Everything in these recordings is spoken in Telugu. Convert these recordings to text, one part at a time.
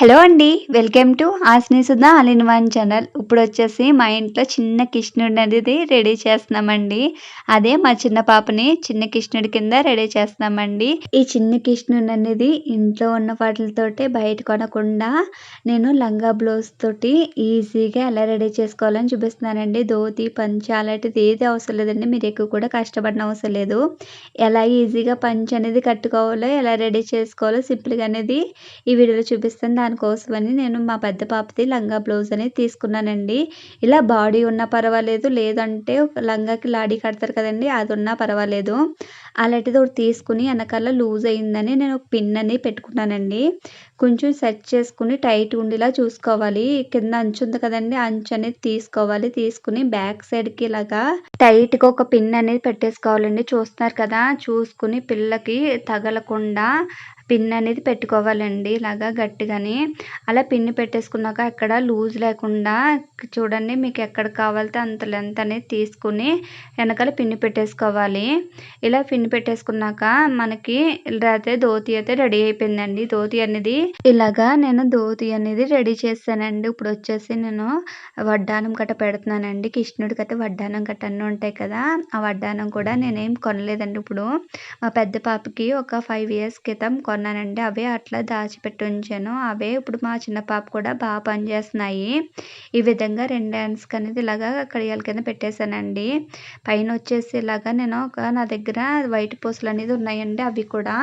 హలో అండి welcome to ఆస్ని Sudha all in one channel. ఇప్పుడు వచ్చేసి మా ఇంట్లో చిన్న కృష్ణుడి అనేది రెడీ చేస్తున్నామండి. అదే మా చిన్న పాపని చిన్న కృష్ణుడి కింద రెడీ చేస్తున్నామండి. ఈ చిన్న కృష్ణుడి అనేది ఇంట్లో ఉన్న వాటితోటే బయట కొనకుండా నేను లంగా బ్లౌజ్ తోటి ఈజీగా ఎలా రెడీ చేసుకోవాలని చూపిస్తున్నానండి. ధోతి పంచ అలాంటిది ఏది అవసరం లేదండి. మీరు ఎక్కువ కూడా కష్టపడిన అవసరం లేదు. ఎలా ఈజీగా పంచ అనేది కట్టుకోవాలో ఎలా రెడీ చేసుకోవాలో సింపుల్గా అనేది ఈ వీడియోలో చూపిస్తాను. దానికోసమని నేను మా పెద్ద పాపది లంగా బ్లౌజ్ అనేది తీసుకున్నానండి. ఇలా బాడీ ఉన్నా పర్వాలేదు లేదంటే లంగాకి లాడీ కడతారు కదండి అది ఉన్నా పర్వాలేదు అలాంటిది ఒకటి తీసుకుని వెనకాల లూజ్ అయిందని నేను ఒక పిన్ అని పెట్టుకున్నానండి. కొంచెం సెట్ చేసుకుని టైట్ ఉండేలా చూసుకోవాలి. కింద అంచు ఉంది కదండి అంచు అనేది తీసుకోవాలి. తీసుకుని బ్యాక్ సైడ్కి ఇలాగా టైట్గా ఒక పిన్ అనేది పెట్టేసుకోవాలండి. చూస్తున్నారు కదా చూసుకుని పిల్లకి తగలకుండా పిన్ అనేది పెట్టుకోవాలండి. ఇలాగా గట్టిగాని అలా పిన్ పెట్టేసుకున్నాక అక్కడ లూజ్ లేకుండా చూడండి మీకు ఎక్కడ కావాలితే అంత లెంత్ అనేది తీసుకుని వెనకాల పిన్ పెట్టేసుకోవాలి. ఇలా పిన్ పెట్టేసుకున్నాక మనకి అయితే ధోతి అయితే రెడీ అయిపోయిందండి. ధోతి అనేది ఇలాగా నేను ధోతి అనేది రెడీ చేశానండి. ఇప్పుడు వచ్చేసి నేను వడ్డానం గట్ట పెడుతున్నానండి. కృష్ణుడికి అయితే వడ్డానం గట్ట అన్నీ ఉంటాయి కదా ఆ వడ్డానం కూడా నేనేం కొనలేదండి. ఇప్పుడు మా పెద్ద పాపకి ఒక ఫైవ్ ఇయర్స్ క్రితం కొన కొన్నానండి అవే అట్లా దాచిపెట్టి ఉంచాను. అవే ఇప్పుడు మా చిన్న పాప కూడా బాగా పనిచేస్తున్నాయి ఈ విధంగా రెండు హ్యాండ్స్కి అనేది ఇలాగా కడియాల కింద పెట్టేశానండి. పైన వచ్చేసి ఇలాగా నేను ఒక నా దగ్గర వైట్ పూసలు అనేది ఉన్నాయండి అవి కూడా.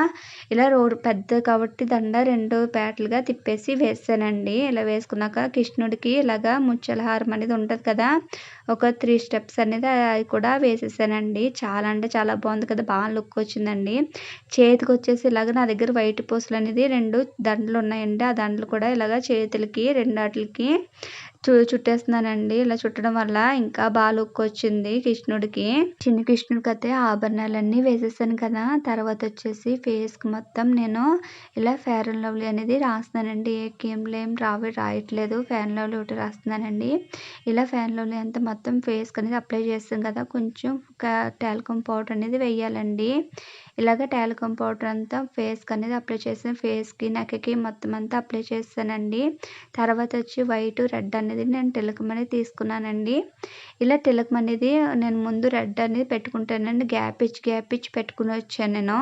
ఇలా రోడ్ పెద్ద కాబట్టి దండ రెండు పేటలుగా తిప్పేసి వేసానండి. ఇలా వేసుకున్నాక కృష్ణుడికి ఇలాగా ముచ్చల హారం అనేది ఉంటుంది కదా ఒక త్రీ స్టెప్స్ అనేది అది కూడా వేసేసానండి. చాలా అంటే చాలా బాగుంది కదా బాగా లుక్ వచ్చిందండి. చేతికి వచ్చేసి ఇలాగ నా దగ్గర వైట్ పూసలు అనేది రెండు దండలు ఉన్నాయండి ఆ దండలు కూడా ఇలాగ చేతులకి రెండు చు చుట్టేస్తున్నానండి ఇలా చుట్టడం వల్ల ఇంకా బాగా లుక్ వచ్చింది కృష్ణుడికి. చిన్న కృష్ణుడికి అయితే ఆభరణాలన్నీ వేసేసాను కదా. తర్వాత వచ్చేసి ఫేస్కి మొత్తం నేను ఇలా ఫేర్ అండ్ లవ్లీ అనేది రాస్తున్నానండి. ఏ క్రీమ్లు రావి రాయట్లేదు. అండ్ లవ్లీ ఒకటి రాస్తున్నానండి. ఇలా ఫ్యాన్ లవ్లీ అంతా మొత్తం ఫేస్కి అనేది అప్లై చేస్తాం కదా. కొంచెం టాల్కమ్ పౌడర్ అనేది వేయాలండి. ఇలాగ టాల్కమ్ పౌడర్ అంతా ఫేస్కి అనేది అప్లై చేసాను ఫేస్కి నెక్కి మొత్తం అంతా అప్లై చేస్తానండి. తర్వాత వచ్చి వైట్ రెడ్ అనేది నేను తిలకం అనేది తీసుకున్నానండి. ఇలా తిలకం అనేది నేను ముందు రెడ్ అనేది పెట్టుకుంటానండి. గ్యాప్ ఇచ్చి గ్యాప్ ఇచ్చి పెట్టుకుని వచ్చాను నేను.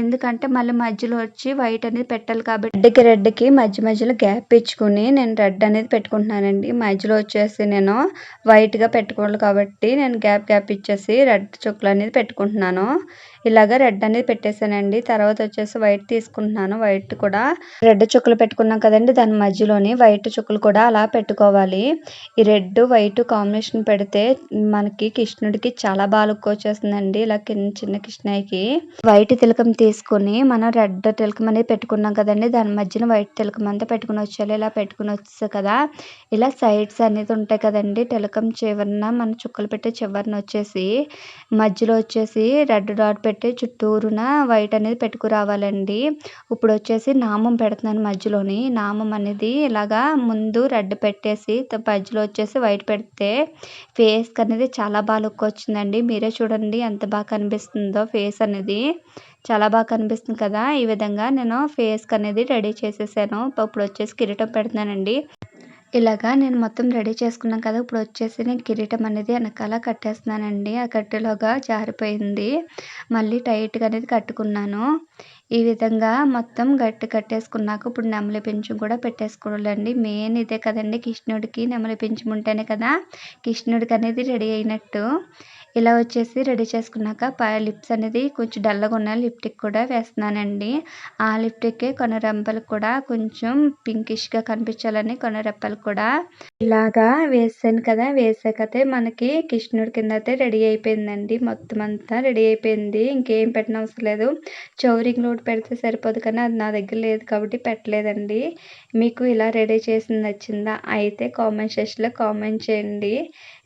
ఎందుకంటే మళ్ళీ మధ్యలో వచ్చి వైట్ అనేది పెట్టాలి కాబట్టి రెడ్కి రెడ్కి మధ్య మధ్యలో గ్యాప్ ఇచ్చుకుని నేను రెడ్ అనేది పెట్టుకుంటున్నానండి. మధ్యలో వచ్చేసి నేను వైట్గా పెట్టుకోవాలి కాబట్టి నేను గ్యాప్ గ్యాప్ ఇచ్చేసి రెడ్ చుక్కలు అనేది పెట్టుకుంటున్నాను. ఇలాగ రెడ్ అనేది పెట్టేశానండి. తర్వాత వచ్చేసి వైట్ తీసుకుంటున్నాను. వైట్ కూడా రెడ్ చుక్కలు పెట్టుకున్నాం కదండి. దాని మధ్యలోని వైట్ చుక్కలు కూడా అలా పెట్టుకోవాలి. ఈ రెడ్ వైట్ కాంబినేషన్ పెడితే మనకి కృష్ణుడికి చాలా బాగా లుక్ వచ్చేస్తుందండి. ఇలా చిన్న కృష్ణయ్యకి వైట్ తిలకం తీసుకుని మనం రెడ్ తిలకం అనేది పెట్టుకున్నాం కదండి. దాని మధ్యన వైట్ తిలకం అంతా పెట్టుకుని వచ్చేయాలి. ఇలా పెట్టుకుని వచ్చేసి కదా ఇలా సైడ్స్ అనేది ఉంటాయి కదండి. తిలకం చివరిన మన చుక్కలు పెట్టే చివరిన వచ్చేసి మధ్యలో వచ్చేసి రెడ్ డాట్ పెట్టి చుట్టూరున వైట్ అనేది పెట్టుకురావాలండి. ఇప్పుడు వచ్చేసి నామం పెడుతున్నాను మధ్యలోని. నామం అనేది ఇలాగా ముందు రెడ్ పెట్టేసి మధ్యలో వచ్చేసి వైట్ పెడితే ఫేస్ అనేది చాలా బాగా లుక్ వచ్చిందండి. మీరే చూడండి ఎంత బాగా కనిపిస్తుందో ఫేస్ అనేది. చాలా బాగా కనిపిస్తుంది కదా. ఈ విధంగా నేను ఫేస్కి అనేది రెడీ చేసేసాను. ఇప్పుడు వచ్చేసి కిరీటం పెడుతున్నానండి. ఇలాగా నేను మొత్తం రెడీ చేసుకున్నాను కదా ఇప్పుడు వచ్చేసి నేను కిరీటం అనేది వెనకాల కట్టేస్తున్నానండి. ఆ కట్టెలోగా జారిపోయింది. మళ్ళీ టైట్గా అనేది కట్టుకున్నాను. ఈ విధంగా మొత్తం గట్టి కట్టేసుకున్నాక ఇప్పుడు నెమలి పింఛం కూడా పెట్టేసుకోవాలండి. మెయిన్ ఇదే కదండి కృష్ణుడికి నెమలి పింఛం ఉంటేనే కదా కృష్ణుడికి అనేది రెడీ అయినట్టు. ఇలా వచ్చేసి రెడీ చేసుకున్నాక లిప్స్ అనేది కొంచెం డల్గా ఉన్న లిప్టిక్ కూడా వేస్తున్నానండి. ఆ లిప్టిక్ కొన్ని రెప్పలు కూడా కొంచెం పింకిష్గా కనిపించాలని కొన్ని రెప్పలు కూడా ఇలాగా వేసాను కదా వేసాకతే మనకి కృష్ణుడి కింద అయితే రెడీ అయిపోయిందండి. మొత్తం అంతా రెడీ అయిపోయింది. ఇంకేం పెట్టిన అవసరం లేదు. చౌరింగ్ లోడ్ పెడితే సరిపోదు కానీ అది నా దగ్గర లేదు కాబట్టి పెట్టలేదండి. మీకు ఇలా రెడీ చేసింది నచ్చిందా అయితే కామెంట్ సెక్షన్లో కామెంట్ చేయండి.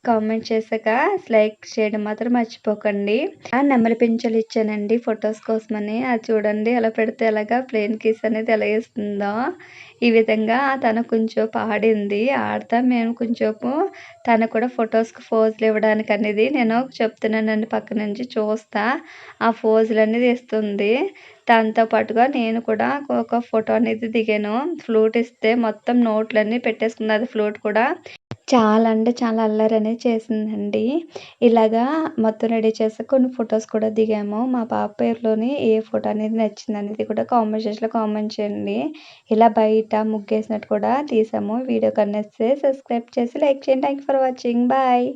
కామెంట్ చేశాక లైక్ చేయడం మాత్రం మర్చిపోకండి. ఆ నెమలి పింఛలు ఇచ్చానండి ఫొటోస్ కోసమని. అది చూడండి ఎలా పెడితే ఎలాగా ప్లేన్ కీస్ అనేది ఎలా వేస్తుందో. ఈ విధంగా తను కొంచెం ఆడింది. ఆడతా మేము కొంచెంసేపు తను కూడా ఫొటోస్కి ఫోజులు ఇవ్వడానికి అనేది నేను చెప్తున్నానండి పక్క నుంచి చూస్తా. ఆ ఫోజులు అనేది ఇస్తుంది. దాంతో పాటుగా నేను కూడా ఒక ఫోటో అనేది దిగాను. ఫ్లూట్ ఇస్తే మొత్తం నోట్లన్నీ పెట్టేసుకున్నది అది ఫ్లూట్ కూడా చాలా అంటే చాలా అల్లరి అనేది చేసిందండి. ఇలాగా మొత్తం రెడీ చేసి కొన్ని ఫొటోస్ కూడా దిగాము. మా పాప పేరులోని ఏ ఫోటో అనేది నచ్చింది అనేది కూడా కామెంట్ చేసిన కామెంట్ చేయండి. ఇలా బయట ముగ్గేసినట్టు కూడా తీసాము. వీడియో కనేస్తే సబ్స్క్రైబ్ చేసి లైక్ చేయండి. Thank for watching. బాయ్.